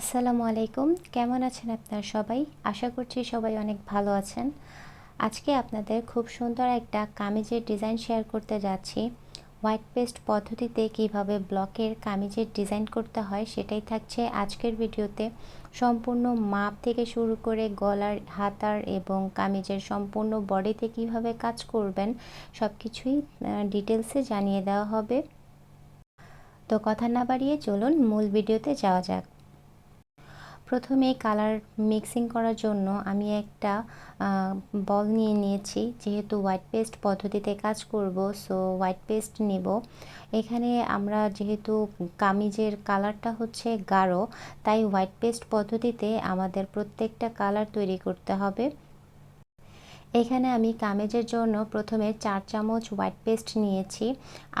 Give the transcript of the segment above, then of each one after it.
আসসালামু আলাইকুম। কেমন আছেন আপনারা সবাই? আশা করছি সবাই অনেক ভালো আছেন। আজকে আপনাদের খুব সুন্দর একটা কামিজের ডিজাইন শেয়ার করতে যাচ্ছি। হোয়াইট পেস্ট পদ্ধতিতে কীভাবে ব্লকের কামিজের ডিজাইন করতে হয় সেটাই থাকছে আজকের ভিডিওতে। সম্পূর্ণ মাপ থেকে শুরু করে গলার, হাতার এবং কামিজের সম্পূর্ণ বডিতে কীভাবে কাজ করবেন সব কিছুই ডিটেলসে জানিয়ে দেওয়া হবে। তো কথা না বাড়িয়ে চলুন মূল ভিডিওতে যাওয়া যাক। প্রথমে কালার মিক্সিং করার জন্য আমি একটা বল নিয়ে নিয়েছি। যেহেতু হোয়াইট পেস্ট পদ্ধতিতে কাজ করব সো হোয়াইট পেস্ট নেব। এখানে আমরা যেহেতু কামিজের কালারটা হচ্ছে গাঢ়, তাই হোয়াইট পেস্ট পদ্ধতিতে আমাদের প্রত্যেকটা কালার তৈরি করতে হবে। এখানে আমি কামেজের জন্য প্রথমে চার চামচ হোয়াইট পেস্ট নিয়েছি।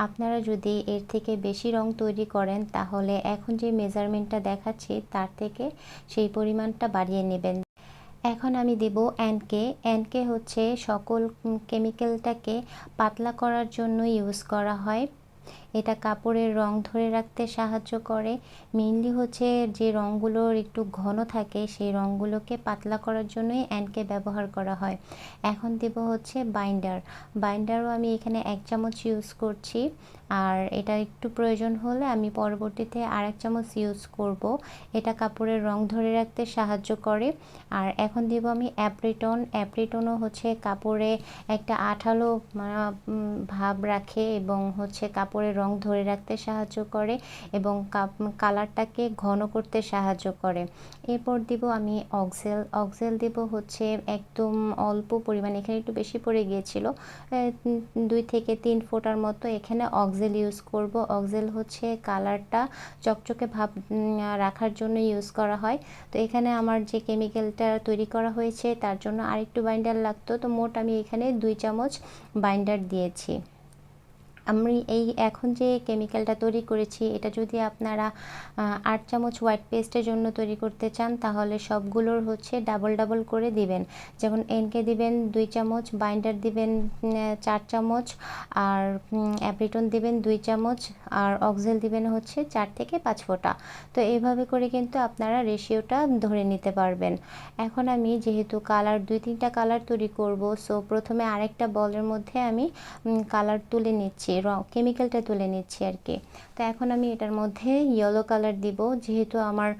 আপনারা যদি এর থেকে বেশি রং তৈরি করেন, তাহলে এখন যে মেজারমেন্টটা দেখাচ্ছি, তার থেকে সেই পরিমাণটা বাড়িয়ে নেবেন। এখন আমি দেব অ্যানকে অ্যানকে হচ্ছে সকল কেমিক্যালটাকে পাতলা করার জন্য ইউজ করা হয়। এটা কাপড়ের রং ধরে রাখতে সাহায্য করে। মেইনলি হচ্ছে যে রঙগুলোর একটু ঘন থাকে, সেই রঙগুলোকে পাতলা করার জন্যই অ্যান্ডকে ব্যবহার করা হয়। এখন দেব হচ্ছে বাইন্ডার বাইন্ডারও আমি এখানে এক চামচ ইউজ করছি। আর এটা একটু প্রয়োজন হলে আমি পরবর্তীতে আর এক চামচ ইউজ করব। এটা কাপড়ের রং ধরে রাখতে সাহায্য করে। আর এখন দেব আমি অ্যাপ্রিটন অ্যাপ্রিটনও হচ্ছে কাপড়ে একটা আঠালো ভাব রাখে এবং হচ্ছে কাপড়ের রং ধরে রাখতে সাহায্য করে এবং কালারটাকে ঘন করতে সাহায্য করে। এরপর দিব আমি অক্সেল অক্সেল দেব হচ্ছে একদম অল্প পরিমাণ, এখানে একটু বেশি পড়ে গিয়েছিল দুই থেকে তিন ফোটার মতো। এখানে অক্সেল ইউজ করব। অক্সেল হচ্ছে কালারটা চকচকে ভাব রাখার জন্য ইউজ করা হয়। তো এখানে আমার যে কেমিক্যালটা তৈরি করা হয়েছে, তার জন্য আরেকটু বাইন্ডার লাগতো। তো মোট আমি এখানে দুই চামচ বাইন্ডার দিয়েছি। আমি এই এখন যে কেমিক্যালটা তৈরি করেছি, এটা যদি আপনারা আট চামচ হোয়াইট পেস্টের জন্য তৈরি করতে চান, তাহলে সবগুলোর হচ্ছে ডাবল ডাবল করে দিবেন। যেমন এনকে দিবেন দুই চামচ বাইন্ডার দিবেন চার চামচ, আর অ্যাপ্রিটন দিবেন দুই চামচ, আর অক্সেল দিবেন হচ্ছে চার থেকে পাঁচ ফোঁটা। তো এইভাবে করে কিন্তু আপনারা রেশিওটা ধরে নিতে পারবেন। এখন আমি যেহেতু কালার দুই তিনটা কালার তৈরি করব সো প্রথমে আরেকটা বলের মধ্যে আমি কালার তুলে নিচ্ছি। রং কেমিক্যালটা তুলে নিচ্ছি আর কি তো এখন আমি এটার মধ্যে ইয়েলো কালার দিব। যেহেতু আমার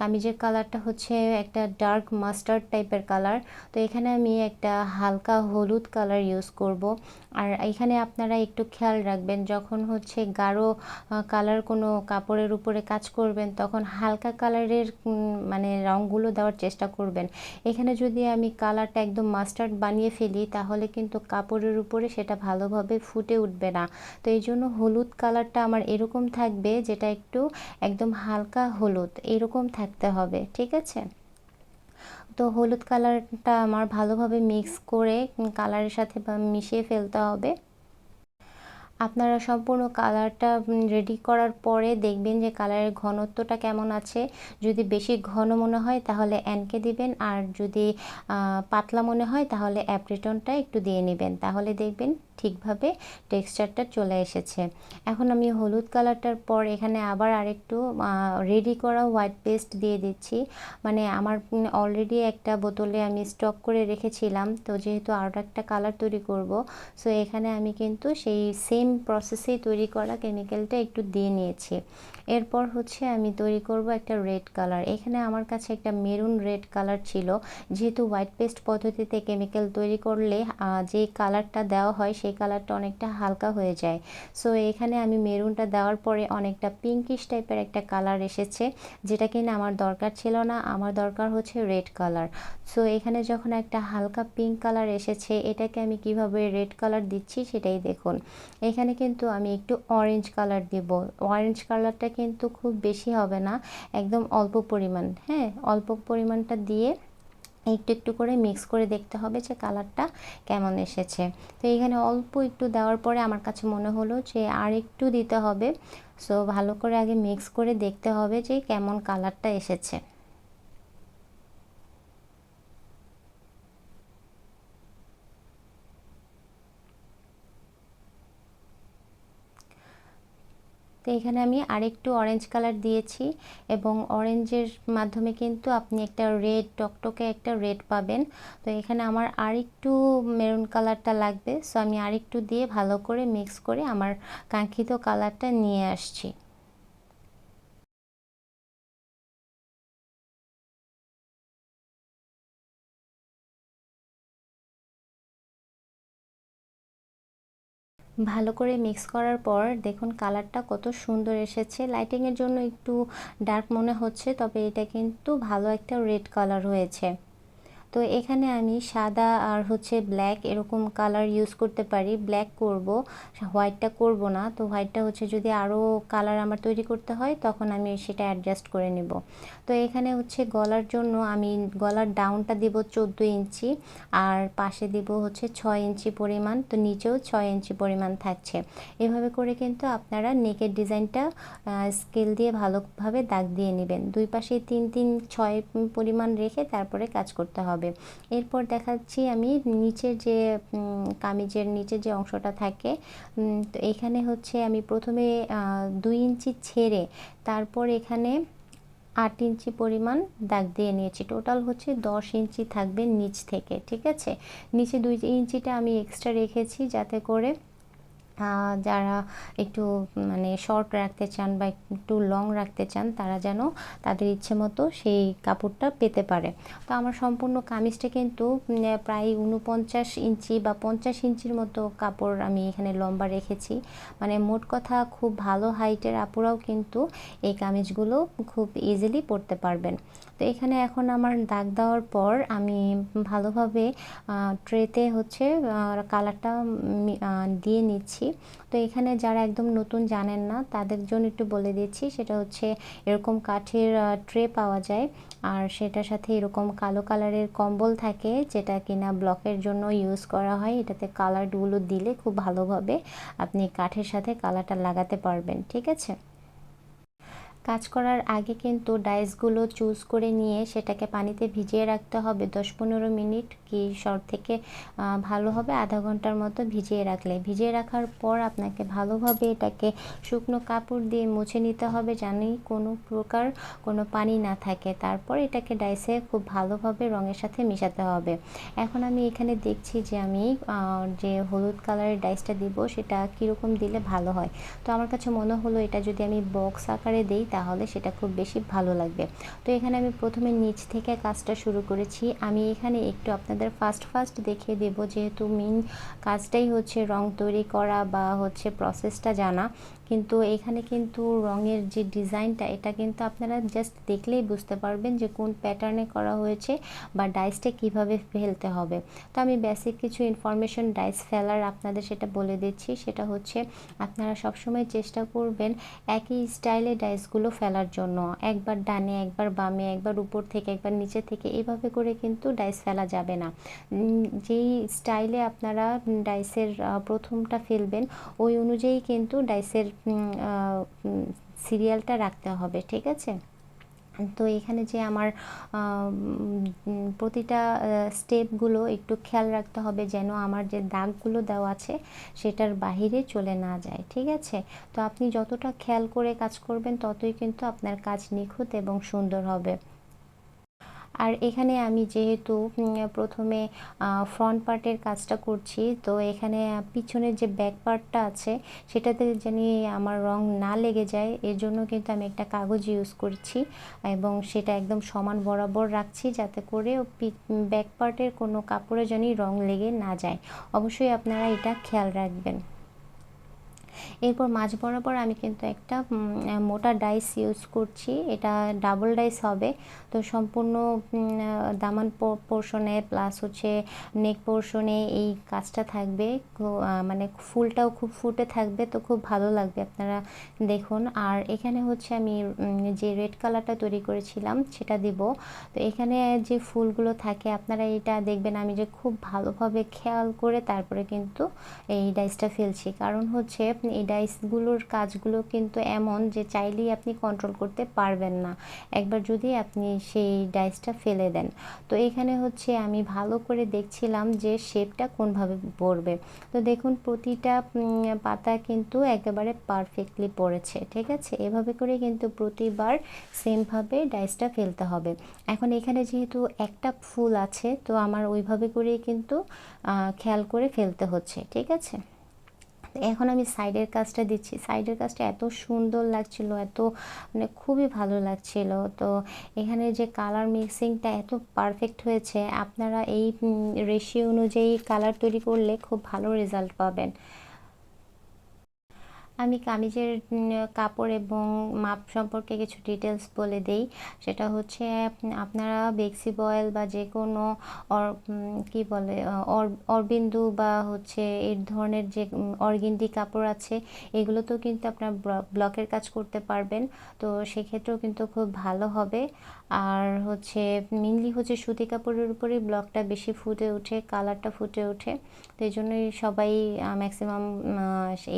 কামিজের কালারটা হচ্ছে একটা ডার্ক মাস্টার্ড টাইপের কালার তো এখানে আমি একটা হালকা হলুদ কালার ইউজ করব। আর এখানে আপনারা একটু খেয়াল রাখবেন, যখন হচ্ছে গাঢ় কালার কোনো কাপড়ের উপরে কাজ করবেন, তখন হালকা কালারের মানে রঙগুলো দেওয়ার চেষ্টা করবেন। এখানে যদি আমি কালারটা একদম মাস্টার্ড বানিয়ে ফেলি, তাহলে কিন্তু কাপড়ের উপরে সেটা ভালোভাবে ফুটে উঠবে না। তো এই জন্য হলুদ কালারটা আমার এরকম থাকবে, যেটা একটু একদম হালকা হলুদ, এরকম থাকতে হবে, ঠিক আছে? তো হলুদ কালারটা আমার ভালোভাবে মিক্স করে কালারের সাথে মিশিয়ে ফেলতে হবে। আপনারা সম্পূর্ণ কালারটা রেডি করার পরে দেখবেন যে কালারের ঘনত্বটা কেমন আছে। যদি বেশি ঘন মনে হয় তাহলে অ্যানকে দিবেন, আর যদি পাতলা মনে হয় তাহলে অ্যাপ্রিটনটা একটু দিয়ে নেবেন। তাহলে দেখবেন ঠিকভাবে টেক্সচারটা চলে এসেছে। এখন আমি হলুদ কালারটার পর এখানে আবার আরেকটু রেডি করা হোয়াইট পেস্ট দিয়ে দিচ্ছি। মানে আমার অলরেডি একটা বোতলে আমি স্টক করে রেখেছিলাম। তো যেহেতু আরও একটা কালার তৈরি করব সো এখানে আমি কিন্তু সেই সেম প্রসেসেই তৈরি করা কেমিক্যালটা একটু দিয়ে নিয়েছি। এরপর হচ্ছে আমি তৈরি করব একটা রেড কালার এখানে আমার কাছে একটা মেরুন রেড কালার ছিল। যেহেতু হোয়াইট পেস্ট পদ্ধতিতে কেমিক্যাল তৈরি করলে যে কালারটা দেওয়া হয়, সেই কালারটা অনেকটা হালকা হয়ে যায়। সো এখানে আমি মেরুনটা দেওয়ার পরে অনেকটা পিঙ্কিশ টাইপের একটা কালার এসেছে, যেটা কিনা আমার দরকার ছিল না। আমার দরকার হচ্ছে রেড কালার সো এখানে যখন একটা হালকা পিঙ্ক কালার এসেছে, এটাকে আমি কীভাবে রেড কালার দিচ্ছি সেটাই দেখুন। এখানে কিন্তু আমি একটু অরেঞ্জ কালার দেব। অরেঞ্জ কালারটা কিন্তু খুব বেশি হবে না, একদম অল্প পরিমাণ হ্যাঁ? অল্প পরিমাণটা দিয়ে একটু একটু করে মিক্স করে দেখতে হবে যে কালারটা কেমন এসেছে। তো এখানে অল্প একটু দেওয়ার পরে আমার কাছে মনে হলো যে আর একটু দিতে হবে। সো ভালো করে আগে মিক্স করে দেখতে হবে যে কেমন কালারটা এসেছে। তো এখানে আমি আরেকটু অরেঞ্জ কালার দিয়েছি এবং অরেঞ্জের মাধ্যমে কিন্তু আপনি একটা রেড টকটকে একটা রেড পাবেন। তো এখানে আমার আরেকটু মেরুন কালারটা লাগবে। সো আমি আরেকটু দিয়ে ভালো করে মিক্স করে আমার কাঙ্ক্ষিত কালারটা নিয়ে আসছি। ভালো করে মিক্স করার পর দেখুন কালারটা কত সুন্দর এসেছে। লাইটিংয়ের জন্য একটু ডার্ক মনে হচ্ছে, তবে এটা কিন্তু ভালো একটা রেড কালার হয়েছে। তো এখানে আমি সাদা আর হচ্ছে ব্ল্যাক এরকম কালার ইউজ করতে পারি। ব্ল্যাক করব হোয়াইটটা করব না। তো হোয়াইটটা হচ্ছে যদি আরও কালার আমার তৈরি করতে হয়, তখন আমি সেটা অ্যাডজাস্ট করে নেব। তো এখানে হচ্ছে গলার জন্য আমি গলার ডাউনটা দিব চোদ্দ ইঞ্চি আর পাশে দিব হচ্ছে ছয় ইঞ্চি পরিমাণ। তো নিচেও ছয় ইঞ্চি পরিমাণ থাকছে। এভাবে করে কিন্তু আপনারা নেকের ডিজাইনটা স্কেল দিয়ে ভালোভাবে দাগ দিয়ে নেবেন। দুই পাশে তিন তিন, ছয় পরিমাণ রেখে তারপরে কাজ করতে হবে। হবে। এরপর দেখাচ্ছি আমি নিচের যে কামিজের নিচের যে অংশটা থাকে তো এখানে হচ্ছে আমি প্রথমে দুই ইঞ্চি ছেড়ে তারপর এখানে আট ইঞ্চি পরিমাণ দাগ দিয়ে নিয়েছি। টোটাল হচ্ছে দশ ইঞ্চি থাকবে নিচ থেকে, ঠিক আছে? নিচে দুই ইঞ্চিটা আমি এক্সট্রা রেখেছি যাতে করে যারা একটু মানে শর্ট রাখতে চান বা একটু লং রাখতে চান, তারা যেন তাদের ইচ্ছে মতো সেই কাপড়টা পেতে পারে। তো আমার সম্পূর্ণ কামিজটা কিন্তু প্রায় উনপঞ্চাশ ইঞ্চি বা পঞ্চাশ ইঞ্চির মতো কাপড় আমি এখানে লম্বা রেখেছি। মানে মোট কথা খুব ভালো হাইটের আপুরাও কিন্তু এই কামিজগুলো খুব ইজিলি পরতে পারবেন। তো এখানে এখন আমার দাগ দেওয়ার পর আমি ভালোভাবে ট্রেতে হচ্ছে কালারটা দিয়ে নিচ্ছি। তো এখানে যারা একদম নতুন জানেন না, তাদের জন্য একটু বলে দিচ্ছি, সেটা হচ্ছে এরকম কাঠের ট্রে পাওয়া যায়। আর সেটার সাথে এরকম কালো কালারের কম্বল থাকে, যেটা কিনা ব্লকের জন্য ইউজ করা হয়। এটাতে কালারগুলো দিলে খুব ভালোভাবে আপনি কাঠের সাথে কালারটা লাগাতে পারবেন, ঠিক আছে? কাজ করার আগে কিন্তু ডাইসগুলো চুজ করে নিয়ে সেটাকে পানিতে ভিজিয়ে রাখতে হবে। দশ পনেরো মিনিট কি সব থেকে ভালো হবে আধা ঘণ্টার মতো ভিজিয়ে রাখলে। ভিজিয়ে রাখার পর আপনাকে ভালোভাবে এটাকে শুকনো কাপড় দিয়ে মুছে নিতে হবে জানি কোনো প্রকার কোনো পানি না থাকে। তারপর এটাকে ডাইসে খুব ভালোভাবে রঙের সাথে মেশাতে হবে। এখন আমি এখানে দেখছি যে আমি যে হলুদ কালারের ডাইসটা দিব সেটা কীরকম দিলে ভালো হয়। তো আমার কাছে মনে হলো এটা যদি আমি বক্স আকারে দিই তাহলে সেটা খুব বেশি ভালো লাগবে। তো এখানে আমি প্রথমে নিচ থেকে কাজটা শুরু করেছি। আমি এখানে একটু আপনাদের ফার্স্ট ফার্স্ট দেখিয়ে দেব, যেহেতু মেন কাজটাই হচ্ছে রং তৈরি করা বা হচ্ছে প্রসেসটা জানা। কিন্তু এখানে কিন্তু রঙের যে ডিজাইনটা, এটা কিন্তু আপনারা জাস্ট দেখলেই বুঝতে পারবেন যে কোন প্যাটার্নে করা হয়েছে বা ডাইসটা কীভাবে ফেলতে হবে। তো আমি বেসিক কিছু ইনফরমেশন ডাইস ফেলার আপনাদের সেটা বলে দিচ্ছি। সেটা হচ্ছে, আপনারা সবসময় চেষ্টা করবেন একই স্টাইলে ডাইসগুলো ফেলার জন্য। একবার ডানে, একবার বামে, একবার উপর থেকে, একবার নিচে থেকে, এভাবে করে কিন্তু ডাইস ফেলা যাবে না। যেই স্টাইলে আপনারা ডাইসের প্রথমটা ফেলবেন, ওই অনুযায়ী কিন্তু ডাইসের সিরিয়ালটা রাখতে হবে, ঠিক আছে? তো এখানে যে আমার প্রতিটা স্টেপগুলো একটু খেয়াল রাখতে হবে যেন আমার যে দাগগুলো দেওয়া আছে সেটার বাহিরে চলে না যায়, ঠিক আছে? তো আপনি যতটা খেয়াল করে কাজ করবেন ততই কিন্তু আপনার কাজ নিখুঁত এবং সুন্দর হবে। আর এখানে আমি যেহেতু প্রথমে ফ্রন্ট পার্টের কাজটা করছি, তো এখানে পিছনের যে ব্যাক পার্টটা আছে, সেটাতে জানি আমার রং না লেগে যায়, এর জন্য কিন্তু আমি একটা কাগজ ইউজ করছি এবং সেটা একদম সমান বরাবর রাখছি যাতে করে ব্যাক পার্টের কোনো কাপড়ে জানি রং লেগে না যায়। অবশ্যই আপনারা এটা খেয়াল রাখবেন। এরপর মাঝ বরাবর আমি কিন্তু একটা মোটা ডাইস ইউজ করছি। এটা ডাবল ডাইস হবে। তো সম্পূর্ণ দামান পোর্শনে প্লাস হচ্ছে নেক পোর্শনে এই কাজটা থাকবে। মানে ফুলটাও খুব ফুটে থাকবে। তো খুব ভালো লাগবে আপনারা দেখুন। আর এখানে হচ্ছে আমি যে রেড কালারটা তৈরি করেছিলাম সেটা দিব। তো এখানে যে ফুলগুলো থাকে, আপনারা এটা দেখবেন আমি যে খুব ভালোভাবে খেয়াল করে তারপরে কিন্তু এই ডাইসটা ফেলছি। কারণ হচ্ছে এই ডাইসগুলোর কাজগুলো কিন্তু এমন যে চাইলেই আপনি কন্ট্রোল করতে পারবেন না। একবার যদি আপনি সেই ডাইসটা ফেলে দেন। তো এখানে হচ্ছে আমি ভালো করে দেখছিলাম যে শেপটা কোনভাবে পড়বে। তো দেখুন প্রতিটা পাতা কিন্তু একেবারে পারফেক্টলি পড়েছে, ঠিক আছে? এভাবে করে কিন্তু প্রতিবার সেমভাবে ডাইসটা ফেলতে হবে। এখন এখানে যেহেতু একটা ফুল আছে, তো আমার ওইভাবে করেই কিন্তু খেয়াল করে ফেলতে হচ্ছে, ঠিক আছে? এখন আমি সাইডের কাজটা দিচ্ছি। সাইডের কাজটা এত সুন্দর লাগছিল, এত মানে খুবই ভালো লাগছিল। তো এখানে যে কালার মিক্সিংটা এত পারফেক্ট হয়েছে, আপনারা এই রেশিও অনুযায়ী কালার তৈরি করলে খুব ভালো রেজাল্ট পাবেন। আমি কামিজের কাপড় এবং মাপ সম্পর্কে কিছু ডিটেলস বলে দেই। সেটা হচ্ছে, আপনারা বেক্সি বয়েল বা যে কোনো কি বলে অরবিন্দু বা হচ্ছে এই ধরনের যে অর্গিন্ডি কাপড় আছে, এগুলোতেও কিন্তু আপনার ব্লকের কাজ করতে পারবেন। তো সেক্ষেত্রেও কিন্তু খুব ভালো হবে। আর হচ্ছে মেনলি হচ্ছে সুতি কাপড়ের উপরেই ব্লকটা বেশি ফুটে ওঠে কালারটা ফুটে ওঠে। তো এই জন্যই সবাই ম্যাক্সিমাম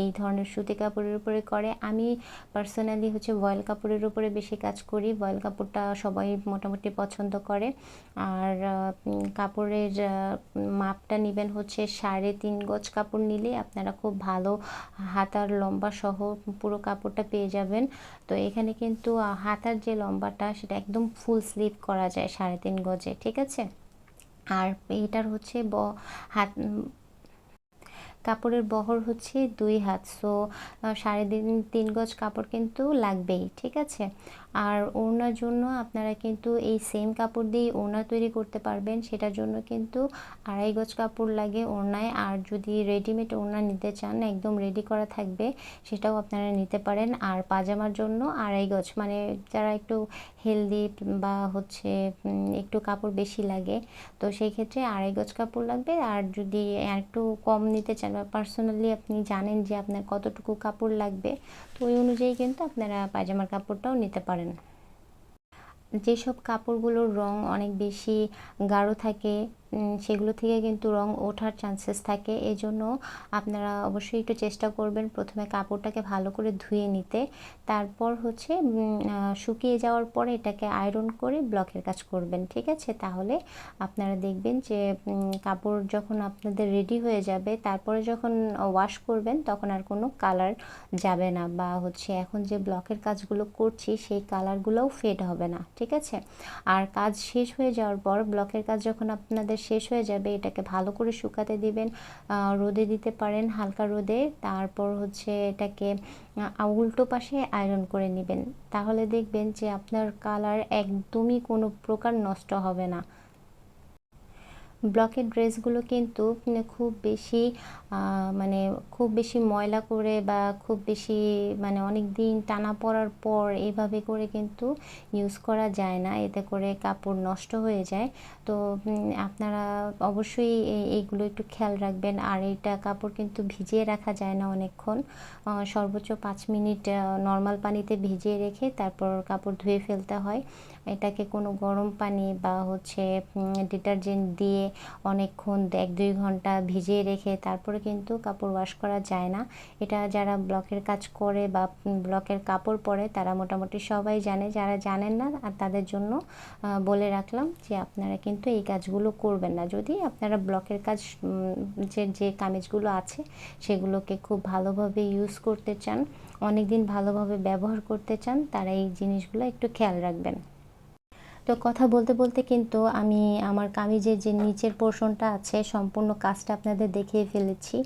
এই ধরনের সুতি কাপড়ের উপরে করে। আমি পার্সোনালি হচ্ছে বয়েল কাপড়ের উপরে বেশি কাজ করি। বয়েল কাপড়টা সবাই মোটামুটি পছন্দ করে। আর কাপড়ের মাপটা নেবেন হচ্ছে সাড়ে তিন গজ কাপড় নিলে আপনারা খুব ভালো হাতার লম্বা সহ পুরো কাপড়টা পেয়ে যাবেন। তো এখানে কিন্তু হাতার যে লম্বাটা সেটা একদম ফুল স্লিপ করা যায় সাড়ে তিন গজে, ঠিক আছে? আর এটার হচ্ছে ব, হাত কাপড়ের বহর হচ্ছে দুই হাত। সো সাড়ে তিন তিন গজ কাপড় কিন্তু লাগবেই, ঠিক আছে? আর ওড়নার জন্য আপনারা কিন্তু এই সেম কাপড় দিয়েই ওড়না তৈরি করতে পারবেন। সেটার জন্য কিন্তু আড়াই গজ কাপড় লাগে ওড়নায়। আর যদি রেডিমেড ওড়না নিতে চান, একদম রেডি করা থাকবে, সেটাও আপনারা নিতে পারেন। আর পাজামার জন্য আড়াই গজ মানে যারা একটু হেলদি বা হচ্ছে একটু কাপড় বেশি লাগে, তো সেই ক্ষেত্রে আড়াই গজ কাপড় লাগবে। আর যদি একটু কম নিতে চান বা পার্সোনালি আপনি জানেন যে আপনার কতটুকু কাপড় লাগবে, তো ওই অনুযায়ী কিন্তু আপনারা পায়জামার কাপড়টাও নিতে পারেন। যেসব কাপড়গুলোর রং অনেক বেশি গাঢ় থাকে সেগুলো থেকে কিন্তু রং ওঠার চান্সেস থাকে। এজন্য আপনারা অবশ্যই একটু চেষ্টা করবেন প্রথমে কাপড়টাকে ভালো করে ধুয়ে নিতে। তারপর হচ্ছে শুকিয়ে যাওয়ার পরে এটাকে আয়রন করে ব্লকের কাজ করবেন, ঠিক আছে? তাহলে আপনারা দেখবেন যে কাপড় যখন আপনাদের রেডি হয়ে যাবে, তারপরে যখন ওয়াশ করবেন, তখন আর কোনো কালার যাবে না বা হচ্ছে এখন যে ব্লকের কাজগুলো করছি, সেই কালারগুলোও ফেড হবে না, ঠিক আছে? আর কাজ শেষ হয়ে যাওয়ার পর ব্লকের কাজ যখন আপনাদের শেষ হয়ে যাবে, এটাকে ভালো করে শুকাতে দিবেন রোদে দিতে পারেন হালকা রোদে। তারপর হচ্ছে এটাকে উল্টো পাশে আয়রন করে নেবেন। তাহলে দেখবেন যে আপনার কালার একদমই কোনো প্রকার নষ্ট হবে না। ব্লকের ড্রেসগুলো কিন্তু খুব বেশি মানে খুব বেশি ময়লা করে বা খুব বেশি মানে অনেক দিন টানা পড়ার পর এভাবে করে কিন্তু ইউজ করা যায় না। এতে করে কাপড় নষ্ট হয়ে যায়। তো আপনারা অবশ্যই এইগুলো একটু খেয়াল রাখবেন। আর এটা কাপড় কিন্তু ভিজিয়ে রাখা যায় না অনেকক্ষণ। সর্বোচ্চ পাঁচ মিনিট নর্মাল পানিতে ভিজিয়ে রেখে তারপর কাপড় ধুয়ে ফেলতে হয়। এটাকে কোনো গরম পানি বা হচ্ছে ডিটারজেন্ট দিয়ে অনেকক্ষণ এক দুই ঘণ্টা ভিজিয়ে রেখে তারপরে কিন্তু কাপড় ওয়াশ করা যায় না। এটা যারা ব্লকের কাজ করে বা ব্লকের কাপড় পরে, তারা মোটামুটি সবাই জানে। যারা জানেন না, আর তাদের জন্য বলে রাখলাম যে, আপনারা কিন্তু এই কাজগুলো করবেন না। যদি আপনারা ব্লকের কাজ যে যে কামিজগুলো আছে, সেগুলোকে খুব ভালোভাবে ইউজ করতে চান অনেক দিন ভালোভাবে ব্যবহার করতে চান, তারা এই জিনিসগুলো একটু খেয়াল রাখবেন। তো কথা বলতে বলতে কিন্তু আমি আমার কামিজের যে নিচের পোর্শনটা আছে, সম্পূর্ণ কাজটা আপনাদের দেখিয়ে ফেলেছি।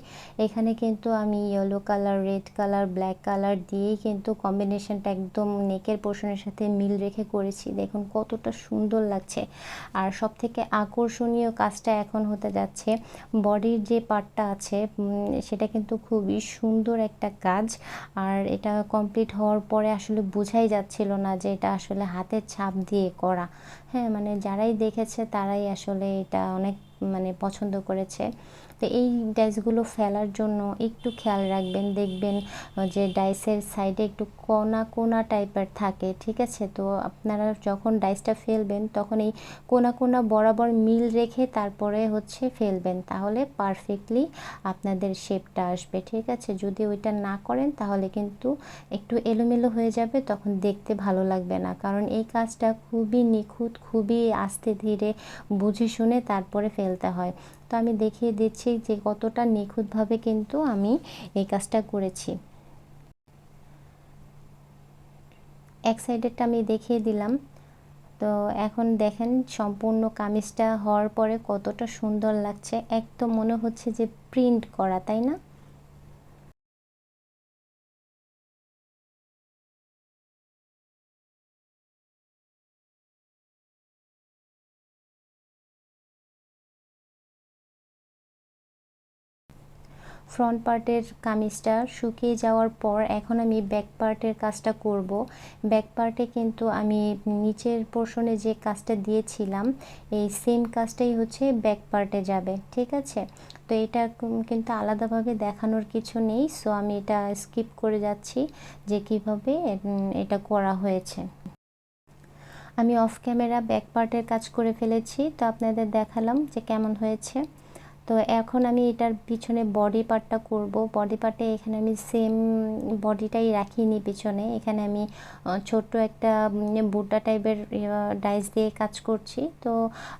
এখানে কিন্তু আমি yellow colour red colour black colour দিয়েই কিন্তু কম্বিনেশনটা একদম নেকের পোর্শনের সাথে মিল রেখে করেছি। দেখুন কতটা সুন্দর লাগছে। আর সব থেকে আকর্ষণীয় কাজটা এখন হতে যাচ্ছে, বডির যে পার্টটা আছে সেটা কিন্তু খুবই সুন্দর একটা কাজ। আর এটা কমপ্লিট হওয়ার পরে আসলে বোঝাই যাচ্ছিল না যে এটা আসলে হাতের ছাপ দিয়ে করা। হ্যাঁ মানে যারাই দেখেছে তারাই আসলে এটা অনেক মানে পছন্দ করেছে। তো এই ডাইসগুলো ফেলার জন্য একটু খেয়াল রাখবেন, দেখবেন যে ডাইসের সাইডে একটু কোনা কোনা টাইপের থাকে, ঠিক আছে? তো আপনারা যখন ডাইসটা ফেলবেন, তখন এই কোনা কোনা বরাবর মিল রেখে তারপরে হচ্ছে ফেলবেন, তাহলে পারফেক্টলি আপনাদের শেপটা আসবে, ঠিক আছে? যদি ওইটা না করেন, তাহলে কিন্তু একটু এলোমেলো হয়ে যাবে, তখন দেখতে ভালো লাগবে না। কারণ এই কাজটা খুবই নিখুঁত, খুবই আস্তে ধীরে বুঝে শুনে তারপরে ফেলতে হয়। তো আমি দেখিয়ে দিচ্ছি যে কতটা নিখুঁতভাবে কিন্তু আমি এই কাজটা করেছি। এক সাইডেরটা আমি দেখিয়ে দিলাম। তো এখন দেখেন সম্পূর্ণ কামিজটা হওয়ার পরে কতটা সুন্দর লাগছে। একদম মনে হচ্ছে যে প্রিন্ট করা, তাই না? ফ্রন্ট পার্টের কামিজটা শুকিয়ে যাওয়ার পর এখন আমি ব্যাক পার্টের কাজটা করব। ব্যাক পার্টে কিন্তু আমি নিচের পোর্শনে যে কাজটা দিয়েছিলাম, এই সেম কাজটাই হচ্ছে ব্যাক পার্টে যাবে, ঠিক আছে? তো এটা কিন্তু আলাদাভাবে দেখানোর কিছু নেই সো আমি এটা স্কিপ করে যাচ্ছি যে কীভাবে এটা করা হয়েছে। আমি অফ ক্যামেরা ব্যাক পার্টের কাজ করে ফেলেছি, তো আপনাদের দেখালাম যে কেমন হয়েছে। তো এখন আমি এটার পিছনে বডি পার্টটা করব। বডি পার্টে এখানে আমি সেম বডিটাই রাখিনি পিছনে। এখানে আমি ছোট্ট একটা বুটা টাইপের ডাইস দিয়ে কাজ করছি। তো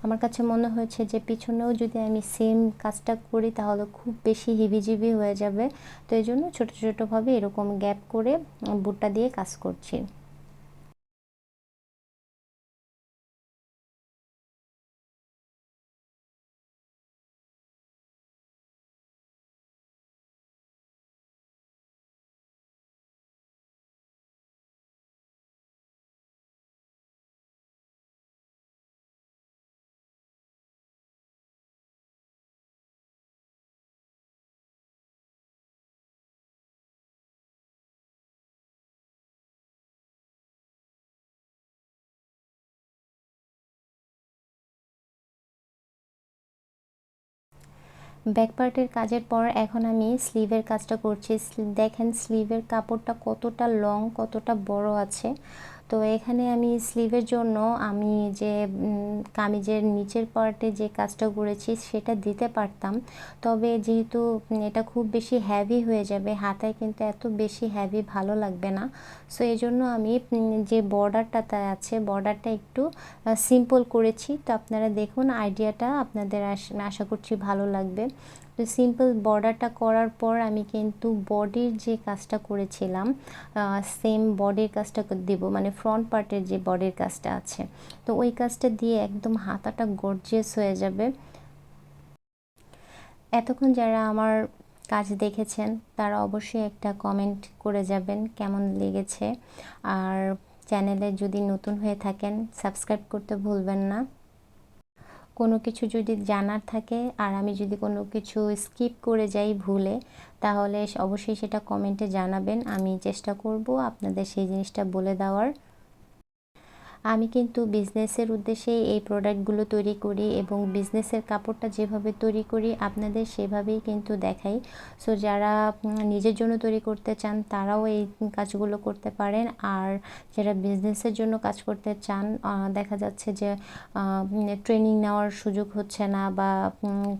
আমার কাছে মনে হয়েছে যে পিছনেও যদি আমি সেম কাজটা করি তাহলে খুব বেশি হিবিজিবি হয়ে যাবে। তো এই জন্য ছোটো ছোটোভাবে এরকম গ্যাপ করে বুটটা দিয়ে কাজ করছি। ব্যাক পার্টের কাজের পর এখন আমি স্লিভের কাজটা করছি। দেখেন স্লিভের কাপড়টা কতটা লং কতটা বড় আছে। তো এখানে আমি স্লিভের জন্য আমি যে কামিজের নিচের পার্টে যে কাজটা করেছি সেটা দিতে পারতাম। তবে যেহেতু এটা খুব বেশি হ্যাভি হয়ে যাবে, হাতায় কিন্তু এত বেশি হ্যাভি ভালো লাগবে না। সো এই জন্য আমি যে বর্ডারটাতে আছে বর্ডারটা একটু সিম্পল করেছি। তো আপনারা দেখুন আইডিয়াটা আপনাদের আশা করছি ভালো লাগবে। তো সিম্পল বর্ডারটা করার পর আমি কিন্তু বডির যে কাজটা করেছিলাম সেম বডির কাজটা দেব মানে ফ্রন্ট পার্টের যে বডির কাজটা আছে। তো ওই কাজটা দিয়ে একদম হাতাটা গর্জিয়াস হয়ে যাবে। এতক্ষণ যারা আমার কাজ দেখেছেন, তারা অবশ্যই একটা কমেন্ট করে যাবেন কেমন লেগেছে। আর চ্যানেলে যদি নতুন হয়ে থাকেন সাবস্ক্রাইব করতে ভুলবেন না। কোনো কিছু যদি জানার থাকে আর আমি যদি কোনো কিছু স্কিপ করে যাই ভুলে, তাহলে অবশ্যই সেটা কমেন্টে জানাবেন। আমি চেষ্টা করব আপনাদের সেই জিনিসটা বলে দেওয়ার। আমি কিন্তু বিজনেসের উদ্দেশ্যে এই প্রোডাক্টগুলো তৈরি করি এবং বিজনেসের কাপড়টা যেভাবে তৈরি করি, আপনাদের সেভাবেই কিন্তু দেখাই। সো যারা নিজের জন্য তৈরি করতে চান, তারাও এই কাজগুলো করতে পারেন। আর যারা বিজনেসের জন্য কাজ করতে চান দেখা যাচ্ছে যে ট্রেনিং নেওয়ার সুযোগ হচ্ছে না বা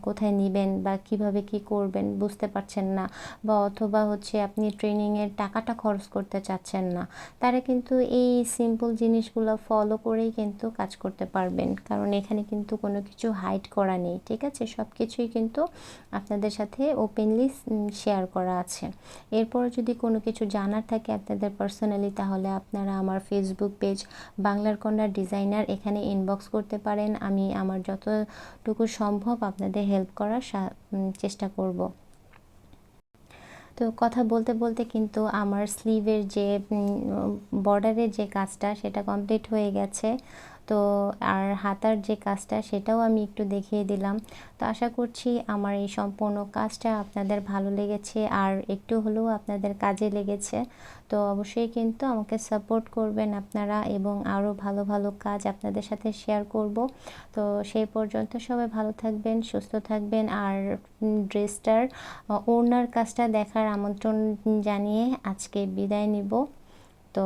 কোথায় নেবেন বা কীভাবে কি করবেন বুঝতে পারছেন না বা অথবা হচ্ছে আপনি ট্রেনিংয়ের টাকাটা খরচ করতে চাচ্ছেন না, তারা কিন্তু এই সিম্পল জিনিসগুলো ফলো করেই কিন্তু কাজ করতে পারবেন। কারণ এখানে কিন্তু কোনো কিছু হাইড করা নেই, ঠিক আছে? সব কিছুই কিন্তু আপনাদের সাথে ওপেনলি শেয়ার করা আছে। এরপর যদি কোনো কিছু জানার থাকে আপনাদের পার্সোনালি তাহলে আপনারা আমার ফেসবুক পেজ বাংলার কন্যা ডিজাইনার এখানে ইনবক্স করতে পারেন। আমি আমার যতটুকু সম্ভব আপনাদের হেল্প করার চেষ্টা করব। তো কথা বলতে বলতে কিন্তু আমার স্লিভের যে বর্ডারের যে কাজটা, সেটা কমপ্লিট হয়ে গেছে। তো আর হাতার যে কাজটা সেটাও আমি একটু দেখিয়ে দিলাম। তো আশা করছি আমার এই সম্পূর্ণ কাজটা আপনাদের ভালো লেগেছে আর একটু হলেও আপনাদের কাজে লেগেছে। তো অবশ্যই কিন্তু আমাকে সাপোর্ট করবেন আপনারা এবং আরও ভালো ভালো কাজ আপনাদের সাথে শেয়ার করব। তো সেই পর্যন্ত সবাই ভালো থাকবেন, সুস্থ থাকবেন আর ড্রেসটার ওড়নার কাজটা দেখার আমন্ত্রণ জানিয়ে আজকে বিদায় নিব। তো